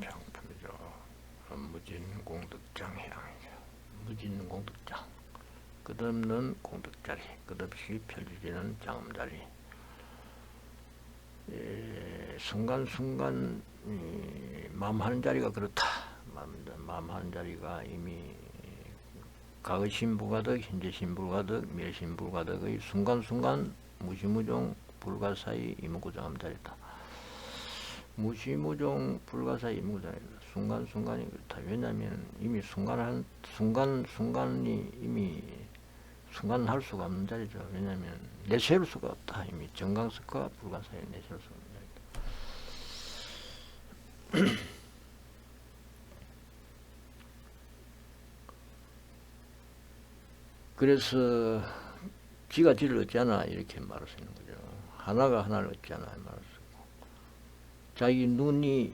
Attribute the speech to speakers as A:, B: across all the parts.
A: 명품이죠. 무진 공덕장 해양이죠. 무진 공덕장. 끝없는 공덕자리, 끝없이 펼쳐지는 장음자리. 예, 순간순간 이, 마음 하는 자리가 그렇다. 마음, 마음 하는 자리가 이미 과거 신부가득, 현재 신부가득, 미래 신부가득의 순간순간 무시무종 불가사의 이무고장함 자리다. 무시무종 불가사의 이무고장이다. 순간순간이 그렇다. 왜냐하면 이미 순간한 순간 순간이 이미 순간 할 수가 없는 자리죠. 왜냐하면 내세울 수가 없다. 이미 정강석과 불가사의 내세울 수가 없는 자리다. 그래서 지가 지를 얻잖아 이렇게 말할 수 있는 거죠. 하나가 하나를 얻잖아 말할 수 자기 눈이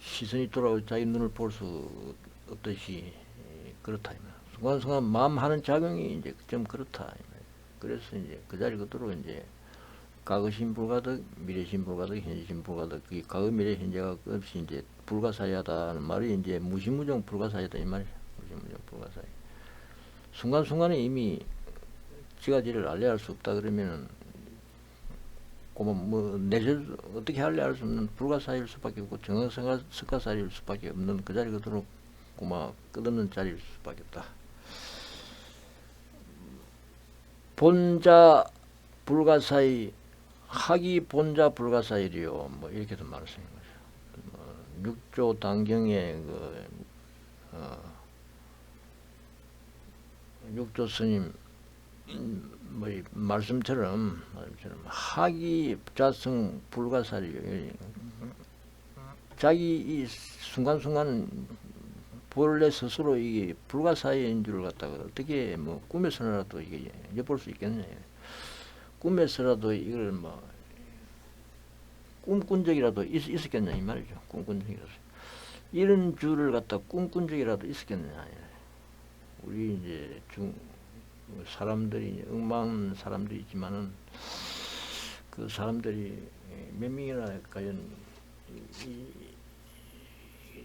A: 시선이 돌아오고 자기 눈을 볼 수 없듯이 그렇다 이 말. 순간순간 마음 하는 작용이 이제 좀 그렇다. 그래서 이제 그 자리 그대로 이제 과거 신 불가득, 미래 신 불가득, 현재 신 불가득, 그 과거 미래 현재가 없이 이제 불가사의하다는 말이 이제 무시무종 불가사의다 이 말이야. 무시무종 불가사의. 순간순간에 이미 지가 지를 알려야 할 수 없다 그러면은 고뭐 뭐 내실 어떻게 할래 할 수 없는 불가사일 수밖에 없고 정성석가사일 수밖에 없는 그 자리 그대로 고마 끝없는 자리일 수밖에 없다. 본자 불가사의 학이 본자 불가사일이요. 뭐 이렇게도 수 있는 거죠. 뭐 육조 단경의 그 어, 육조 스님 음, 뭐이 말씀처럼 말씀처럼 학이 자성 불가사리 자기 이 순간순간 본래 스스로 이게 불가사의인 줄 갖다가 어떻게 뭐 꿈에서라도 이게 엿볼 수 있겠냐. 꿈에서라도 이걸 뭐 꿈꾼 적이라도 있, 있었겠냐 이 말이죠. 꿈꾼 적이라도 이런 줄을 갖다 꿈꾼 적이라도 있었겠느냐. 우리 이제 중 사람들이 엉망 사람들이 있지만은 그 사람들이 몇 명이나 과연 이, 이,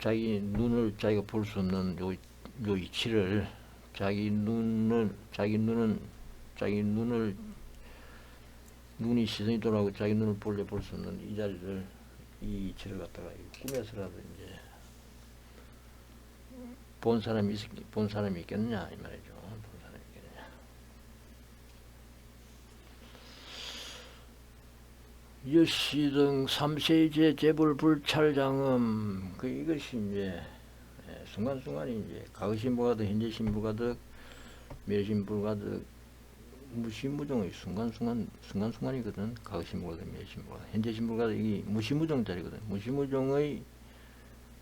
A: 자기 눈을 자기가 볼 수 없는 요, 요 이치를 자기 눈을 자기 눈은 자기 눈을 눈이 시선이 돌아오고 자기 눈을 볼래 볼 수 없는 이 자리를 이 이치를 갖다가 꿈에서라도 이제 본 사람이 있, 본 사람이 있겠느냐 이 말이죠. 본 사람이 있겠느냐. 여시등 삼세제 재불 불찰장음 그 이것이 이제 예, 순간순간이 이제 과거 신부가득 현재 신부가득 미래 신부가득 무시무종의 순간순간 순간순간이거든 과거 신부가득 미래 신부가득 현재 신부가득 이 무시무종 자리거든 무시무종의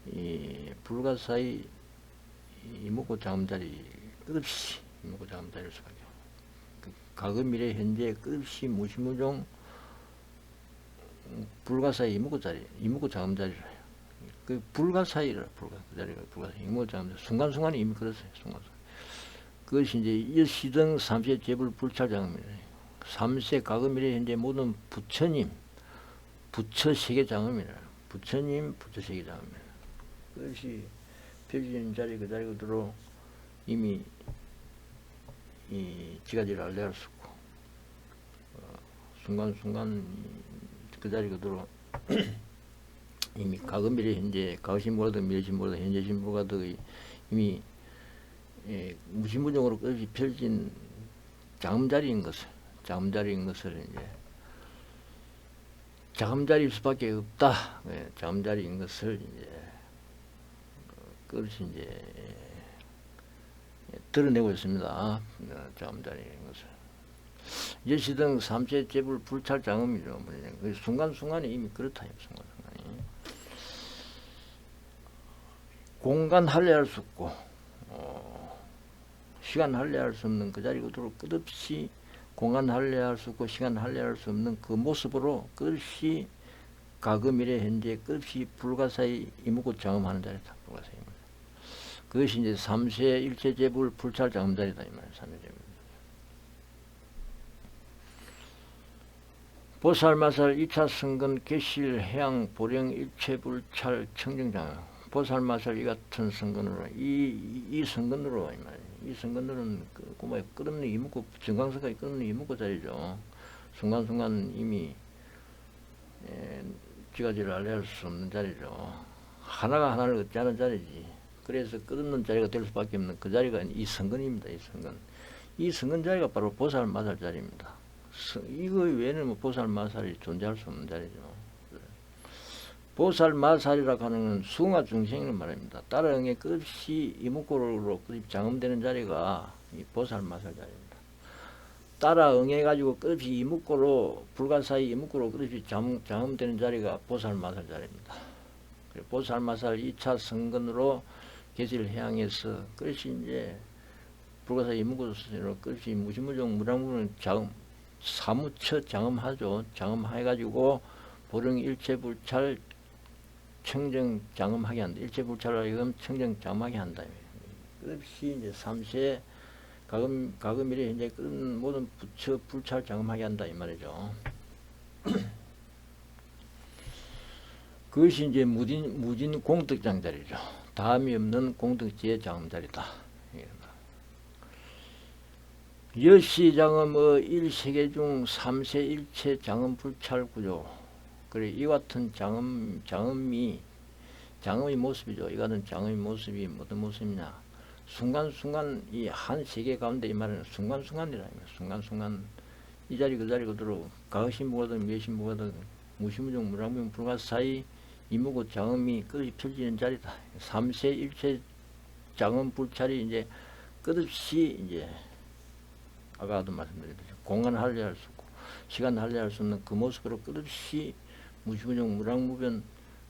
A: 이 불가사의 이목구 자음자리 끝없이 이목구 자음자리일 수밖에 그 과거 미래 현재 끝없이 무시무종 불가사의 이목구 자리 이목구 자음자리라 그 불가사의라 불가 그 자리가 불가사의 이목구 자음자리. 순간순간이 이미 그렇어요 순간순간 그것이 이제 일시등 삼세 재불 불찰장입니다 삼세 과거 미래 현재 모든 부처님 부처 세계 장엄이라 부처님 부처 세계 장엄이라 그것이 펴진 자리 그 자리 그대로 이미 이 지가지를 있고 어, 순간순간 그 자리 그대로 이미 과거 미래 현재 과거 신부가도 미래 신부가도 현재 신부가도 이미 예, 무시무종으로 끝이 펼친 자음자리인 것을 자음자리인 것을 이제 자음자리일 수밖에 없다. 예, 자음자리인 것을 이제 그것이 이제 드러내고 있습니다. 어, 자음자리인 것을. 여시등 삼체 재불 불찰 장음이죠. 그 순간순간이 이미 그렇다. 순간순간이. 공간 할례할 수 없고 어, 시간 할례할 수 없는 그 자리 그대로 끝없이 공간 할례할 수 없고 시간 할례할 수 없는 그 모습으로 끝없이 미래 현재 끝없이 불가사의 이무고 장음하는 자리다. 불가사의 이무고. 그것이 이제 삼세 일체 재불 불찰 장음자리다 이 말이야. 삼세 재불. 보살마살 2차 선근 개실 해양 보령 일체불찰 청정장 보살마살 이 같은 선근으로 이, 이, 이 선근으로 이 말이야. 이 선근으로는 그 꼬마에 끝없는 이묵고 정강석까지 끝없는 이묵고 자리죠. 순간순간 이미 에, 지가지를 알려할 수 없는 자리죠. 하나가 하나를 얻지 않은 자리지. 그래서 끝없는 자리가 될 수밖에 없는 그 자리가 이 선근입니다. 이 선근. 이 선근 자리가 바로 보살 마살 자리입니다. 서- 이거 외에는 뭐 보살 마살이 존재할 수 없는 자리죠. 보살 마살이라고 하는 건 숭화 중생을 말합니다. 따라응에 끝없이 이목구로 끝이 장음되는 자리가 이 보살 마살 자리입니다. 따라응해 가지고 끝없이 이목구로 불가사의 이목구로 끝없이 장, 장음되는 자리가 보살 마살 자리입니다. 그리고 보살 마살 2차 성근으로 계실 해양에서 끝이 이제 이목구로 스스로 끝이 무시무종 무량무는 장음 사무처 장음하죠. 장음해가지고 보령 일체불찰 청정 장음하게 한다. 일체불찰을 이건 청정 장음하게 한다. 끝없이 이제 삼세 가금 가금일에 이제 끝 모든 부처 불찰 장음하게 한다 이 말이죠. 그것이 이제 무진 무진 공덕장 자리죠. 다음이 없는 공덕지의 장음 자리다. 여시 장음의 일세계 중 삼세 일체 장음 불찰 구조. 그래 이 같은 장음 장음이 장음의 모습이죠. 이 같은 장음의 모습이 어떤 모습이냐? 순간순간 이 한 세계 가운데 이 말은 순간순간이라 순간순간 이 자리 그 자리 그대로 가시 무거든 몇시 무거든 무시무종 무랑명 불가 사이 이무고 장음이 끝이 펼치는 자리다. 삼세 일체 장음 불찰이 이제 끝없이 이제 아까도 말씀드렸듯이 공간 할례할 수 없고 시간 할례할 수 없는 그 모습으로 끝없이 무시무종 무랑무변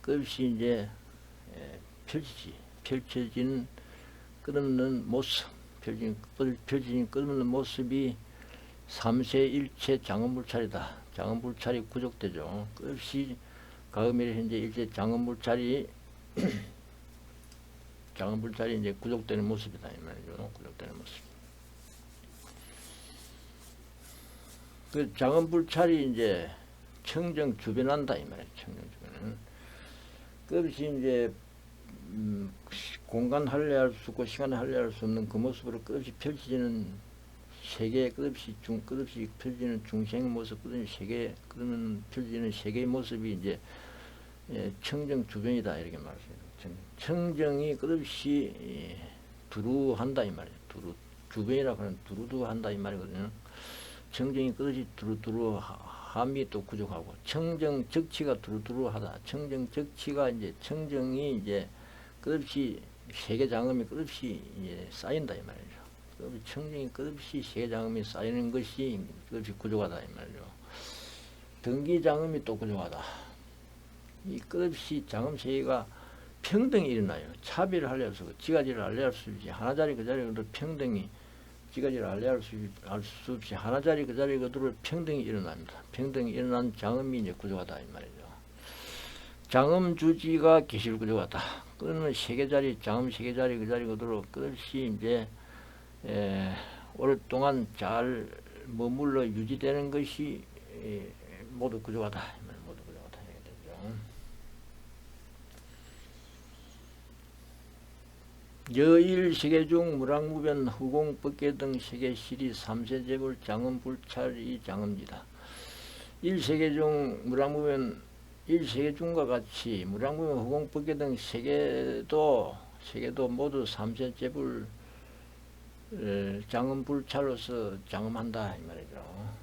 A: 끝없이 이제 에, 펼치지 펼쳐진 끝없는 모습 펼쳐진, 펼쳐진 끝없는 모습이 삼세 일체 장엄불찰이다. 장엄불찰이 구족되죠. 끝없이 가음일에 현재 일체 장엄 불찰이 장엄 불찰이 이제 구족되는 모습이다 이 말이죠. 구족되는 모습. 그 장엄 불찰이 이제 청정 주변한다 이 말이에요. 청정 주변은 끝없이 이제 음, 시- 공간 할례할 수 없고 시간 할례할 수 없는 그 모습으로 끝없이 펼쳐지는 세계 끝없이 중 끝없이 펼쳐지는 중생 모습 끝없이 세계 그러면 펼쳐지는 세계의 모습이 이제 예, 청정 주변이다 이렇게 말했어요. 청- 청정 이 끝없이 예, 두루한다 이 말이에요. 두루 주변이라고 하는 두루두한다 이 말이거든요. 청정이 끝없이 두루두루 함이 또 부족하고 청정 적치가 두루두루하다. 청정 적치가 이제 청정이 이제 끝없이 세계 장엄이 끝없이 이제 쌓인다 이 말이죠. 끝없이 청정이 끝없이 세계 장엄이 쌓이는 것이 끝없이 구조하다 이 말이죠. 등기 장엄이 또 구조하다. 이 끝없이 장엄 세계가 평등이 일어나요. 수 없고 지가지를 알려할 수 없이 하나 자리 그 자리 그대로 평등이 지가지를 알려할 수, 알수 없이 하나 자리 그 자리 그대로 평등이 일어납니다. 평등이 일어난 장엄이 이제 구조하다 이 말이죠. 장엄 주지가 계실 구조하다. 그러면 세계 자리 장엄 세계 자리 그 자리 그대로 끝없이 이제 에, 오랫동안 잘 머물러 유지되는 것이 에, 모두 구조하다. 모두 구조하다 되죠. 여일 세계 중 무랑무변 후공 법계 등 세계 시리 삼세제불 장엄 불찰이 장엄지다. 일세계 중 무랑무변 일세계 중과 같이 무랑무변 후공 법계 등 세계도 세계도 모두 삼세제불 에, 장엄 불찰로서 장엄한다 이 말이죠.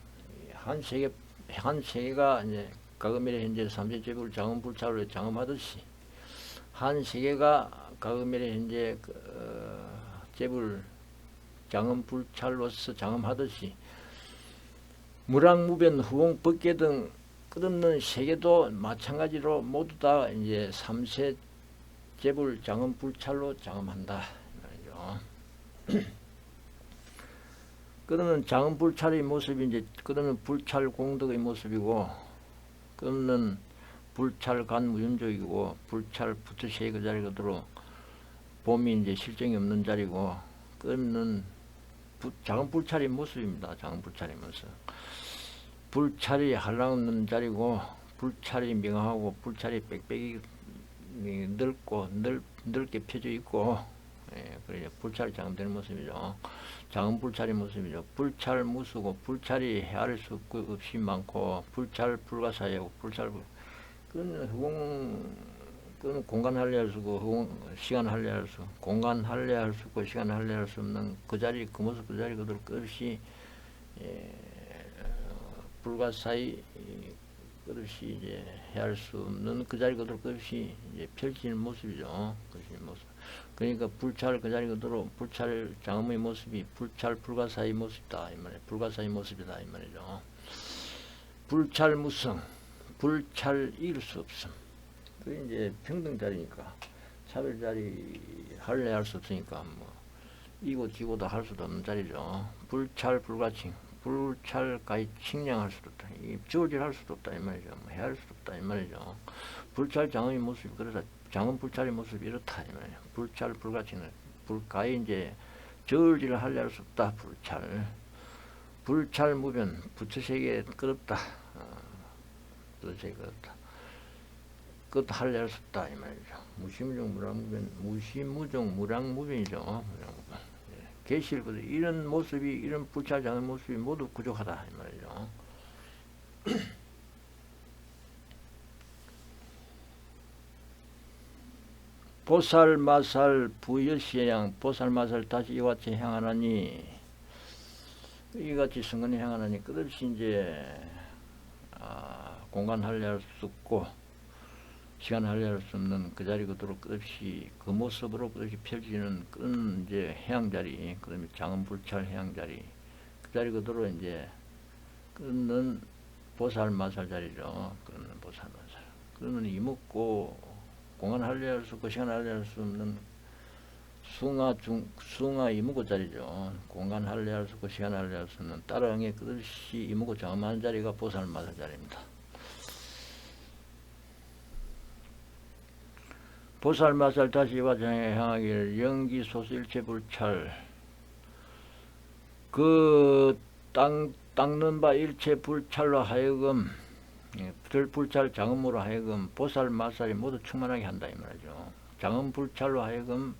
A: 이한 세계 한 세계가 이제 가금일에 현재 삼세제불 장엄 불찰로 장엄하듯이 한 세계가 가금일에 현재 그, 어, 제불 장엄 불찰로서 장엄하듯이 무랑무변 후공 법계 등 끝없는 세계도 마찬가지로 모두 다 이제 삼세 제불 장엄 불찰로 장엄한다 이 말이죠. 끝없는 장엄 불찰의 모습이 이제 끝없는 불찰 공덕의 모습이고 끝없는 불찰 간 무윤족이고 불찰 부처시의 그 자리 그대로 봄이 이제 실정이 없는 자리고 끝없는 부, 작은 불찰의 모습입니다. 작은 불찰의 모습. 불찰이 한량없는 자리고 불찰이 명하고 불찰이 빽빽이 넓고 넓, 넓게 펴져 있고 예, 그래 불찰이 장되는 모습이죠. 작은 불찰의 모습이죠. 불찰 무수고 불찰이 헤아릴 수 없이 많고 불찰 불가사의하고 불찰 불- 그건 허공 그건 공간 할례할 수고 허공 시간 할례할 수 공간 할례할 수 없고 시간 할례할 수 없는 그 자리 그 모습 그 자리 그대로 끝없이 예, 어, 불가사의 이, 끝없이 이제 헤아릴 수 없는 그 자리 그대로 끝없이 이제 펼치는 모습이죠. 펼치는 모습. 그러니까 불찰 그 자리 그대로 불찰 장엄의 모습이 불찰 불가사의 모습이다 이 말이에요. 불가사의 모습이다 이 말이죠. 불찰 무성, 불찰 이길 수 없음. 그 이제 평등 자리니까 차별 자리 할래 할 수 없으니까 뭐 이고 지고도 할 수도 없는 자리죠. 불찰 불가칭, 불찰 가히 칭량할 수도 없다. 이 지워질 할 수도 없다 이 말이죠. 뭐 헤아릴 수도 없다 이 말이죠. 불찰 장엄의 모습이 그래서 장엄 불찰의 모습이 이렇다. 불찰 불가칭은 불가히 이제 저울질을 할래 할수 없다 불찰. 불찰 무변 부처세계 끝없다. 어, 부처세계 끝없다. 그것도 할래 할수 없다 이 말이죠. 무시무종 무량무변 무시무종 무량무변이죠. 무량무변. 예. 계실 그 이런 모습이 이런 불찰 장의 모습이 모두 부족하다 이 말이죠. 보살 마살 부여시양 보살 마살 다시 이같이 행하나니 이같이 성근히 행하나니 끝없이 이제 아, 공간 할례할 수 없고 시간 할례할 수 없는 그 자리 그대로 끝없이 그 모습으로 끝없이 펼치는 그런 이제 해양 자리 그다음에 장은 불찰 해양 자리 그 자리 그대로 이제 끊는 보살 마살 자리죠. 끊는 보살 마살. 그러면 이먹고 공간 할례할 수 없고 시간 할례할 수 없는 숭아 중 숭아 이무고 자리죠. 공간 할례할 수 없고 시간 할례할 수 없는 따라응의 끝없이 이무고 장엄한 자리가 보살 마살 자리입니다. 보살 마살 다시 와장에 향하기를 영기 소수 일체 불찰 그 땅 닦는 바 일체 불찰로 하여금 예, 불 불찰 장음으로 하여금 보살 마살이 모두 충만하게 한다 이 말이죠. 장음 불찰로 하여금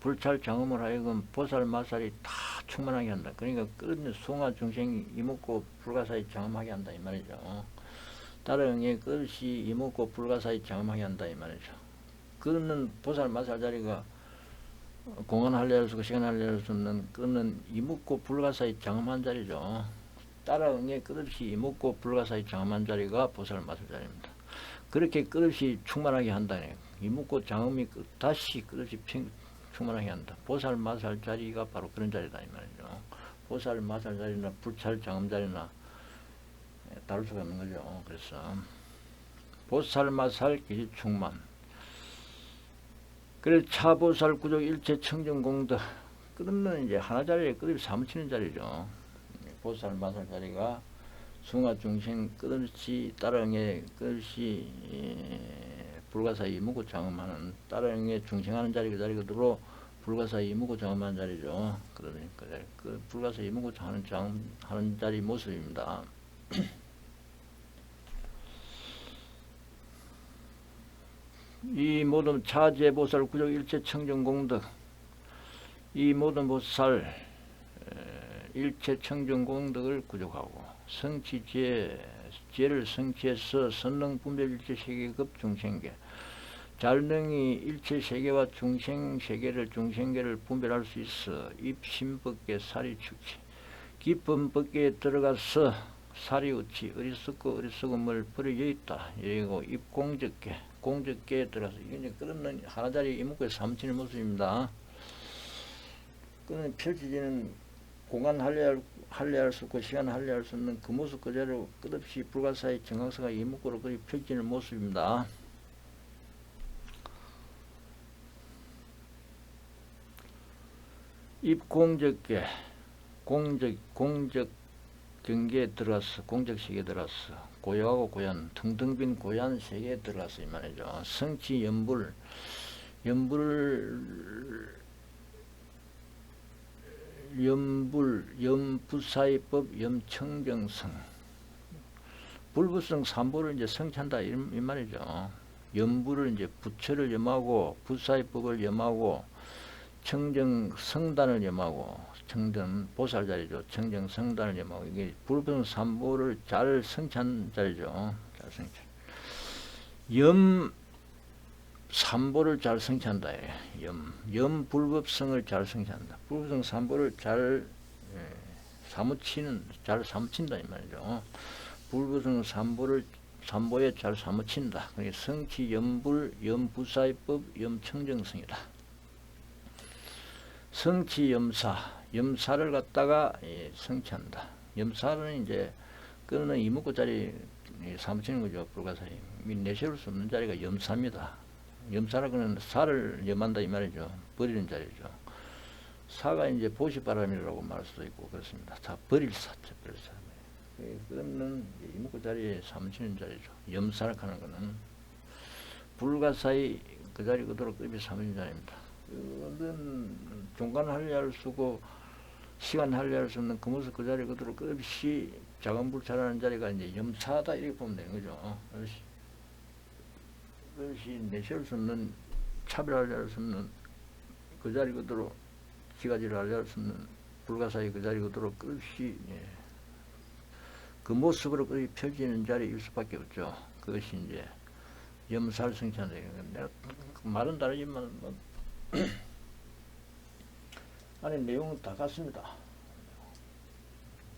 A: 불찰 장음으로 하여금 보살 마살이 다 충만하게 한다. 그러니까 끝없는 숭화 중생 이목고 불가사의 장음하게 한다 이 말이죠. 따릉에 끝이 이목고 불가사의 장음하게 한다 이 말이죠. 그는 보살 마살 자리가 공간 할례할 수 없고 시간 할례할 수 없는 그는 이목고 불가사의 장음한 자리죠. 따라 응에 끝없이 이목고 불가사의 장엄한 자리가 보살 마살 자리입니다. 그렇게 끝없이 충만하게 한다네. 이목고 장엄이 끝, 다시 끝없이 평, 충만하게 한다. 보살 마살 자리가 바로 그런 자리다 이 말이죠. 보살 마살 자리나 불찰 장엄 자리나 예, 다를 수가 없는 거죠. 그래서 보살 마살 기지 충만. 그래서 차보살 구족 일체 청정 공덕 끝없는 이제 하나 자리에 끝없이 사무치는 자리죠. 보살 마살 자리가 숭화 중생 따릉에 끝없이 예, 불가사의 이무고 장엄하는 따릉에 중생하는 자리 그 자리 그대로 불가사의 이무고 장엄하는 자리죠. 그러니까 그 불가사의 이무고 하는 장하는 자리 모습입니다. 이 모든 차제 보살 구족 일체 청정 공덕 이 모든 보살 일체 청정 공덕을 구족하고 성취제 죄를 성취해서 선능 분별 일체 세계급 중생계 잘능이 일체 세계와 중생 세계를 중생계를 분별할 수 있어 입심 벗게 살이 축치 깊은 벗게 들어가서 살이 우치 어리석고 어리석음을 버려져 있다 이러고 입공적계 공적계에 들어가서 이게 끊는 하나짜리 이목구에 삼치는 모습입니다. 그는 펼쳐지는 공간 할례할, 할례할 수 없고 시간 할례할 수 없는 그 모습 그대로 끝없이 불가사의 정강사가 이목구로 거의 펼치는 모습입니다. 입공적계 공적 공적 경계에 들어갔어 공적 세계에 들어갔어 고요하고 고연 텅텅 빈 고요한 세계에 들어갔어 이 말이죠 성치 연불 연불 연불, 염부사이법, 염청정성. 불부성 삼보를 이제 성찬다 이, 이 말이죠. 염부를 이제 부처를 염하고 부사위법을 염하고 청정 성단을 염하고 청정 보살 자리죠. 청정 성단을 염하고 이게 불부성 삼보를 잘 성찬 자리죠. 잘 성찬. 염 삼보를 잘 성찬다. 예. 염, 염 불법성을 잘 성찬한다. 불법성 삼보를 잘 예, 사무치는 잘 사무친다 이 말이죠. 불법성 삼보를 삼보에 잘 사무친다. 그게 성치 염불 염부사이법 염청정성이다. 성치 염사 염사를 갖다가 예, 성취한다. 염사는 이제 끊는 이목구자리 사무치는 거죠. 불가사의 내세울 수 없는 자리가 염사입니다. 염사라 그는 사를 염한다 이 말이죠. 버리는 자리죠. 사가 이제 보시바람이라고 말할 수도 있고 그렇습니다. 다 버릴 사죠. 버릴 사. 그거는 이목구 자리에 사무치는 자리죠. 염사를 하는 거는 불가사의 그 자리 그대로 급이 사무치는 자리입니다. 그거는 중간 할례를 쓰고 시간 할례를 쓰는 그 모습 그 자리 그대로 불 잘하는 자리가 이제 염사다 이렇게 보면 되는 거죠. 그것이 내세울 수 없는 차별할 수 없는 그 자리 그대로 기가지를 알릴 수 없는 불가사의 그 자리 그대로 끝이 예. 그 모습으로 끝이 펼치는 자리일 수밖에 없죠. 그것이 이제 염살 성찬다. 내가 말은 다르지만 뭐 안에 내용은 다 같습니다.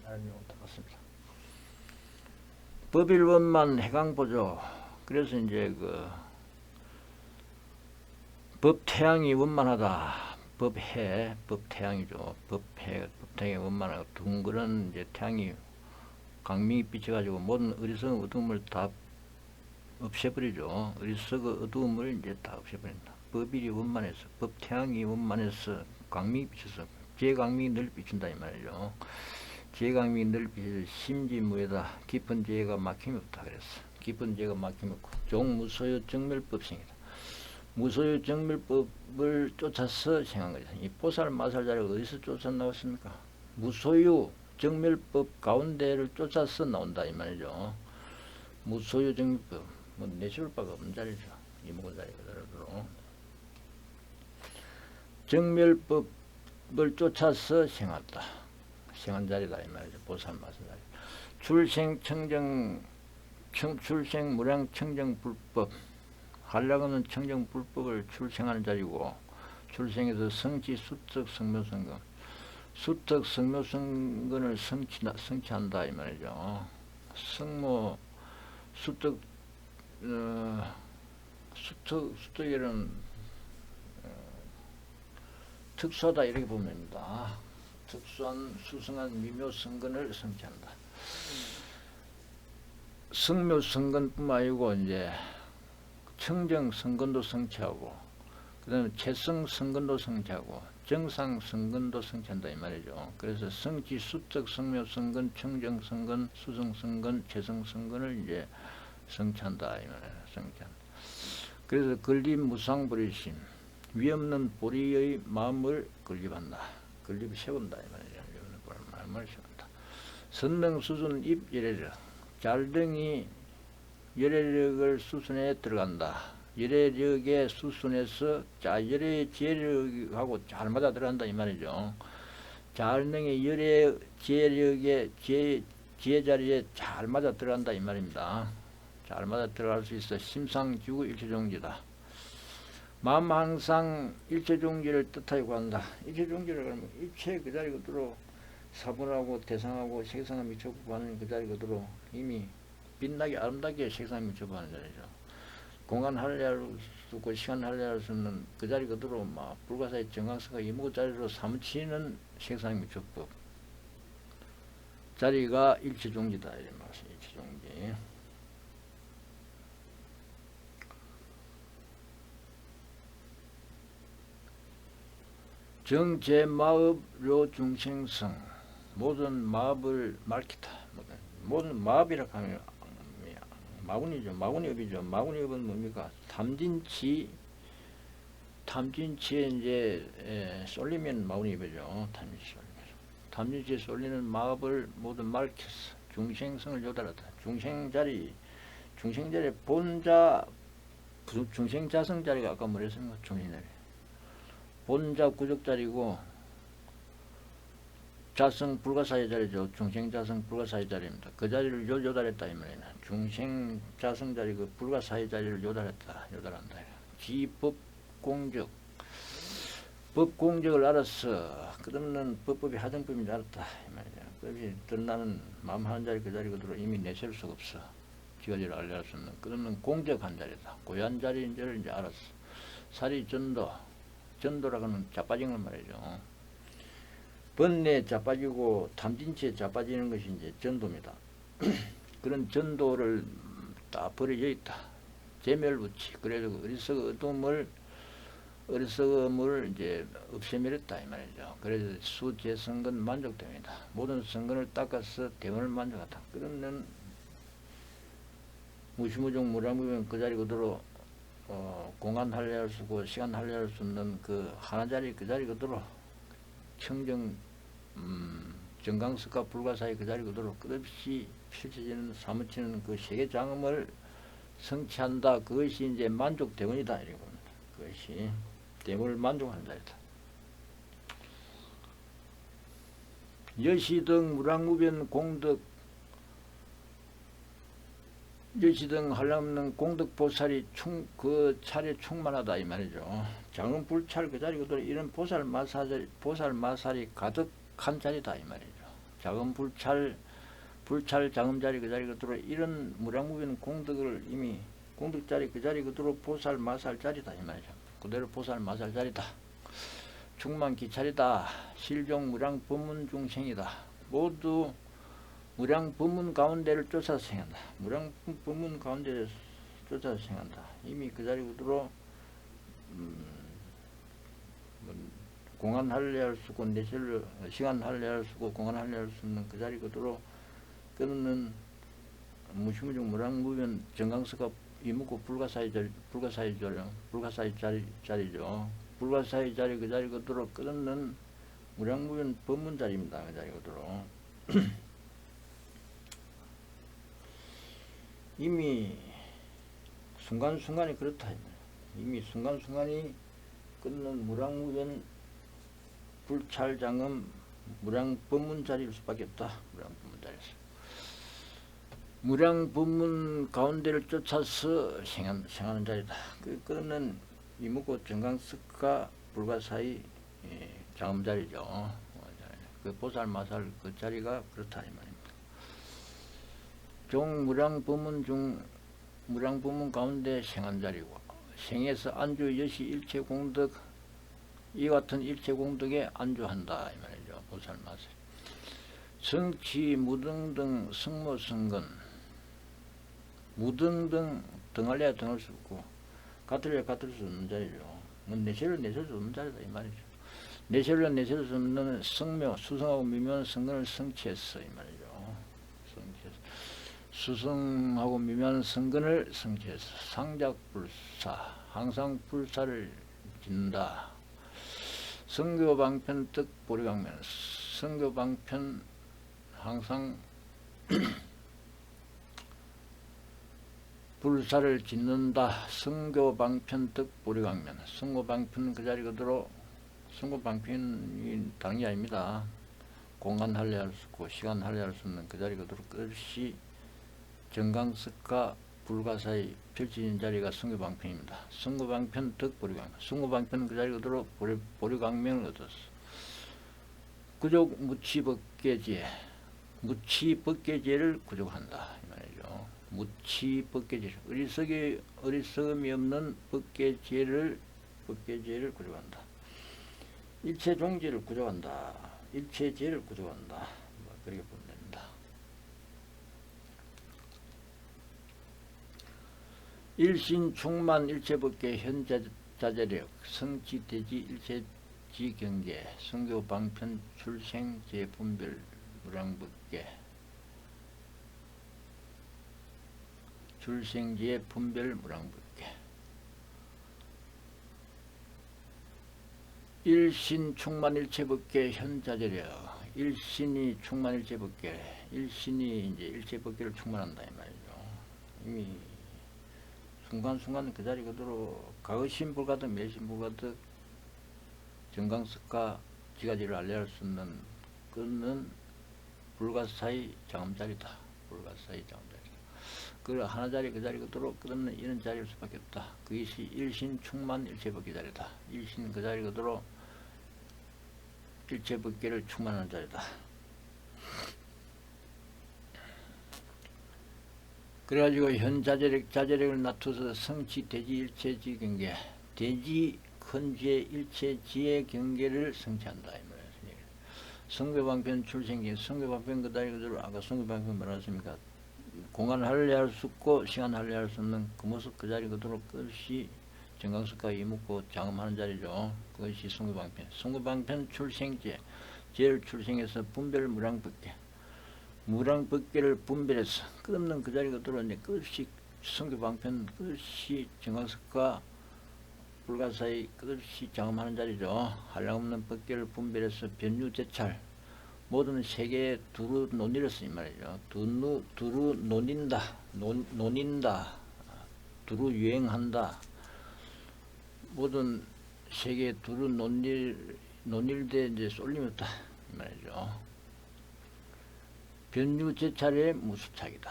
A: 안에 내용은 다 같습니다. 법일원만 해강보죠. 그래서 이제 그 법태양이 원만하다. 법해, 법태양이죠. 법해, 법태양이 원만하고 둥그런 이제 태양이 강명이 비쳐가지고 모든 어리석은 어두움을 다 없애버리죠. 어리석은 어두움을 이제 다 없애버린다. 법일이 원만해서, 법태양이 원만해서 강명이 비쳐서 제강명이 늘 비춘다 이 말이죠. 제강명이 늘 비쳐서 심지무에다 깊은 죄가 막힘이 없다 그랬어. 깊은 죄가 막힘이 없고 종무소요 정멸법성이다. 무소유 정밀법을 쫓아서 생한 거죠. 이 보살 마살 자리가 어디서 쫓아 나왔습니까? 무소유 정밀법 가운데를 쫓아서 나온다 이 말이죠. 무소유 정밀법 뭐 내세울 바가 없는 자리죠. 이목은 자리 그대로 정밀법을 쫓아서 생한다. 생한 자리다 이 말이죠. 보살 마살 자리. 출생 청정 청, 출생 무량 청정 불법 한량은 청정 불법을 출생하는 자리고 출생해서 성지 수특 성묘성근 수특 성묘성근을 성치, 성취한다 이 말이죠. 성모 수특 어, 수특 수특이라는 어, 특수하다 이렇게 보면 됩니다. 특수한 수승한 미묘 성근을 성취한다. 성묘 성근뿐만 아니고 이제 청정 성근도 성취하고 그다음에 채성 성근도 성취하고 정상 성근도 성취한다 이 말이죠. 그래서 성지 수적 성묘 성근 청정 성근 수성 성근 채성 성근을 이제 성취한다 이 말이에요. 성취한다. 그래서 건립 무상 불의심 위 없는 보리의 마음을 건립한다. 건립 세운다 이 말이죠. 위 없는 보리의 마음을 세운다. 선명 수준 입 예례력 잘등이 열애력을 수순에 들어간다. 열애력의 수순에서 자 열애 지혜력하고 잘 맞아 들어간다 이 말이죠. 잘능의 열애 지혜력의 지혜, 자리에 잘 맞아 들어간다 이 말입니다. 잘 맞아 들어갈 수 있어 심상지구 일체종지다. 마음 항상 일체종지를 뜻하여 구한다. 일체종지를 그러면 일체 그 자리 그대로 사분하고 대상하고 색상을 미쳐 구하는 그 자리 그대로 이미 빛나게 아름답게 색상이 미쳐보는 자리죠. 공간 할례할 수 있고 시간 할례할 수 있는 그 자리 그대로 막 불가사의 정강성과 이목 자리로 사무치는 색상 미쳐법 자리가 일체종지다 이런 말씀 일체종지. 정제마업 료 중생성 모든 마업을 markita 모든 마업이라 하면 마구니죠. 마구니업이죠. 마구니업은 뭡니까? 탐진치, 탐진치에 이제 에, 쏠리면 마구니업이죠. 탐진치 쏠리면. 탐진치에 쏠리는 마법을 모두 말켰어. 중생성을 요달하다. 중생자리, 중생자리 본자, 부- 중생자성 자리가 아까 뭐랬습니까? 중생자리. 본자 구적자리고 자성 불가사의 자리죠. 중생 자성 불가사의 자리입니다. 그 자리를 요, 요달했다 이 말이야. 중생 자성 자리 그 불가사의 자리를 요달했다. 요달한다. 지법 공적 법 공적을 알았어. 그러면 법법이 하정법인 줄 알았다. 이 말이야. 법이 드러나는 마음 하는 자리 그 자리 그대로 이미 내세울 수가 없어. 지가지를 알려할 수 없는. 그러면 공적한 자리다. 고유한 자리인 줄을 이제 알았어. 살이 전도. 전도라고 하는 자빠진 걸 말이죠. 번뇌에 자빠지고 탐진치에 자빠지는 것이 이제 전도입니다. 그런 전도를 다 버려져 있다. 제멸부치. 그래서 그 어리석어 어둠을 어리석음을 이제 없애버렸다 이 말이죠. 그래서 수재성근 만족됩니다. 모든 성근을 닦아서 대원을 만족하다. 그러면 무시무종 무라무면 그 자리 그대로 어, 공간 할례할 수고 시간 할례할 수 없는 그 하나 자리 그 자리 그대로 청정 음, 정강석과 불가 사이 그 자리 그대로 끝없이 펼쳐지는 사무치는 그 세계 장엄을 성취한다. 그것이 이제 만족 대원이다 봅니다. 그것이 대원을 만족하는 자리다. 여시 등 무랑무변 공덕 여시 등 한량없는 공덕 보살이 충, 그 차례 충만하다 이 말이죠. 장은 불찰 그 자리 그대로 이런 보살 마살 보살 마살이 가득 한 자리다 이 말이죠. 작은 불찰 불찰 장음 자리 그 자리 그대로 이런 무량무변 공덕을 이미 공덕 자리 그 자리 그대로 보살 마살 자리다 이 말이죠. 그대로 보살 마살 자리다. 충만 기찰이다. 실종 무량 법문 중생이다. 모두 무량 법문 가운데를 쫓아서 생한다. 무량 법문 가운데를 쫓아서 생한다. 이미 그 자리 그대로 음, 뭐 공안 할례할 수 있고 내실 시간 할례할 수 있고 공안 할례할 수 없는 그 자리 그대로 끊는 무시무중 무량무변 정강석과 이묵고 불가사의 자리 불가사의 자리 불가사의 자리 자리죠. 불가사의 자리 그 자리 그대로 끊는 무량무변 법문 자리입니다. 그 자리 그대로 이미 순간순간이 그렇다. 이미 순간순간이 끊는 무량무변 불찰장음 무량법문 자리일 수밖에 없다. 무량법문 자리에서. 무량법문 가운데를 쫓아서 생한, 생하는 자리다. 그, 그러면 이묵고 정강석과 불가 사이 예, 장음 자리죠. 어, 그 보살마살 그 자리가 그렇다 이 말입니다. 종 무량법문 중 무량법문 가운데 생한 자리고 생에서 안주 여시 일체 공덕 이 같은 일체 공덕에 안주한다 이 말이죠. 보살마살. 성치 무등등 성모성근 무등등 등할래야 등할 수 없고 같을래야 같을 수 없는 자리죠. 뭐 내세를 내셀 수 없는 자리다 이 말이죠. 내세를 내셀 수 없는 성묘 수성하고 미묘한 성근을 성취했어 이 말이죠. 성취했어. 수성하고 미묘한 성근을 성취했어. 상작불사 항상 불사를 짓는다. 성교 방편 뜻 보리 방면 성교 방편 항상 불사를 짓는다. 성교 방편 뜻 보리 방면 성교 방편 그 자리 그대로 성교 방편이 다른 게 아닙니다. 공간 할례할 수 있고 시간 할례할 수 없는 그 자리 그대로 끝없이 정강석과 불가 사이 펼쳐진 자리가 성교방편입니다. 성교방편 덕보리광명. 성교방편은 그 자리 그대로 보리, 보리광명을 얻었어. 구족 무치법계제. 무치법계제를 구족한다. 이 말이죠. 무치법계제. 어리석이, 어리석음이 없는 법계제를, 법계제를 구족한다. 일체 종지를 구족한다. 일체제를 구족한다. 뭐 그렇게 보면 됩니다. 일신 충만 일체법계 현자자력 성지대지 일체지 경계 성교 방편 출생 재분별 무량법계 출생지의 분별 무량법계 일신 충만 일체법계 현자재력 일신이 충만 일체법계 일신이 이제 일체법계를 충만한다 이 말이죠. 이미 순간순간 그 자리 그대로 가의신 불가득 매신 불가득 정강석과 지가지를 알려할 수 있는 그는 불가사의 장음자리다. 불가사의 장음자리다. 그 하나 자리 그 자리 그대로 끝없는 이런 자리일 수밖에 없다. 그것이 일신 충만 일체법계 자리다. 일신 그 자리 그대로 일체법계를 충만하는 자리다. 그래가지고 현 자제력 자제력을 낮춰서 성취 대지 일체지 경계 대지 큰지의 일체지의 경계를 성취한다 이 말이야. 성교방편 출생기 성교방편 그다리 그대로 아까 성교방편 말했습니까? 공간 할례할 수 없고 시간 할례할 수 없는 그 모습 그 자리 그대로 끝이 정강석과 이묵고 장음하는 자리죠. 그것이 성교방편. 성교방편 출생제 제일 출생해서 분별 무량법계 무량법계를 분별해서 끝없는 그 자리 그대로 이제 끝이 성교 방편 끝이 정강석과 불가사의 끝없이 장음하는 자리죠. 한량없는 법계를 분별해서 변유 제찰 모든 세계에 두루 논의를 쓰이 말이죠. 두루, 두루 논인다, 논, 논인다, 두루 유행한다. 모든 세계에 두루 논일, 논일대 이제 쏠림었다. 이 말이죠. 변유제찰의 무수착이다.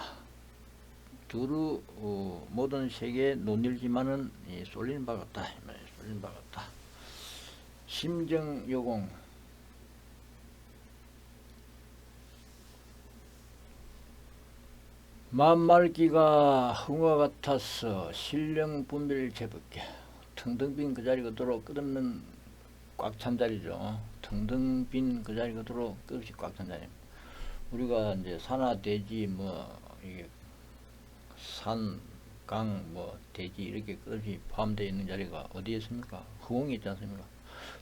A: 두루 어, 모든 세계에 논일지만은 이 쏠리는. 이 말이에요. 쏠리는 바가 없다. 심정요공 만말기가 흥화 같아서 신령 분별 제법계 텅텅 빈그 자리 그대로 끝없는 꽉 찬 자리죠. 텅텅 빈그 자리 그대로 끝없이 꽉 찬 자리. 우리가 이제 산하 대지 뭐 이게 산, 강, 뭐 대지 이렇게 끝없이 포함되어 있는 자리가 어디에 있습니까? 후공이 있지 않습니까?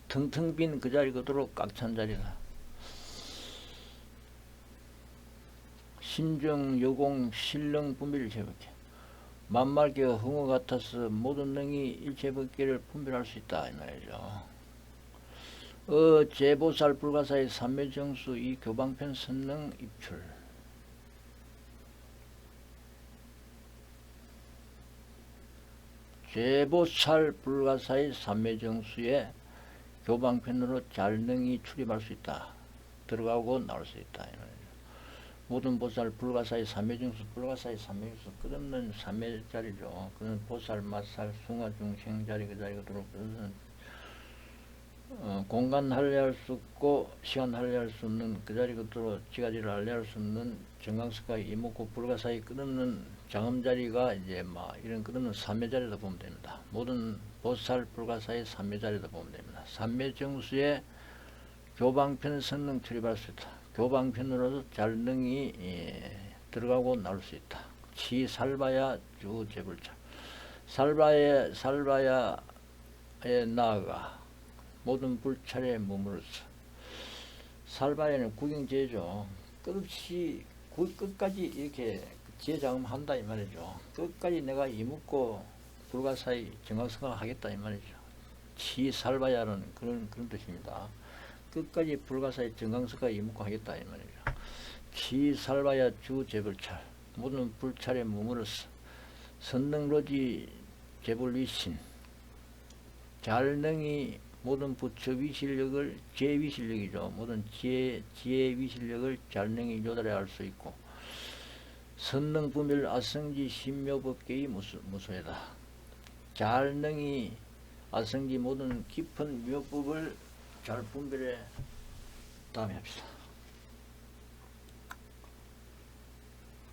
A: 텅텅 빈 그 자리 그대로 꽉 찬 자리다. 심정, 여공, 신령, 분별 제법계 만말계가 흥어 같아서 모든 능이 일체법계를 분별할 수 있다 이 말이죠. 어 제보살 불가사의 삼매정수 이 교방편 선능 입출 제보살 불가사의 삼매정수에 교방편으로 잘능이 출입할 수 있다. 들어가고 나올 수 있다. 모든 보살 불가사의 삼매정수 불가사의 삼매정수 끝없는 삼매자리죠. 그는 보살, 마살, 숭화, 중 생 자리 그 자리가 들어오고 어, 공간 할례할 수 없고 시간 할례할 수 없는 그 자리 그대로 지가지를 할례할 수 없는 정강석과 이목구 불가사의 끝없는 장엄 자리가 이제 막 이런 끝없는 삼매 자리다 보면 됩니다. 모든 보살 불가사의 삼매 자리다 보면 됩니다. 삼매 정수에 교방편 선능 출입할 수 있다. 교방편으로도 잘능이 예, 들어가고 나올 수 있다. 치 살바야 주 재불자. 살바에 살바야에 나아가 모든 불찰에 머무르서 살바에는 구경제죠. 끝없이 그 끝까지 이렇게 제장음한다 이 말이죠. 끝까지 내가 이묻고 불가사의 정학성을 하겠다 이 말이죠. 치살바야는 그런 그런 뜻입니다. 끝까지 불가사의 정강석과 이묵고 하겠다 이 말이죠. 치살바야 주 재불찰 모든 불찰에 머무르서 선능로지 재불위신 잘능이 모든 부처 위 실력을 제 위 실력이죠. 모든 지혜 지혜 위 실력을 잘능히 조달해 할수 있고 선능 분별 아성지 신묘법계의 무수 무소이다. 잘능히 아성지 모든 깊은 묘법을 잘 분별해 다음에 합시다.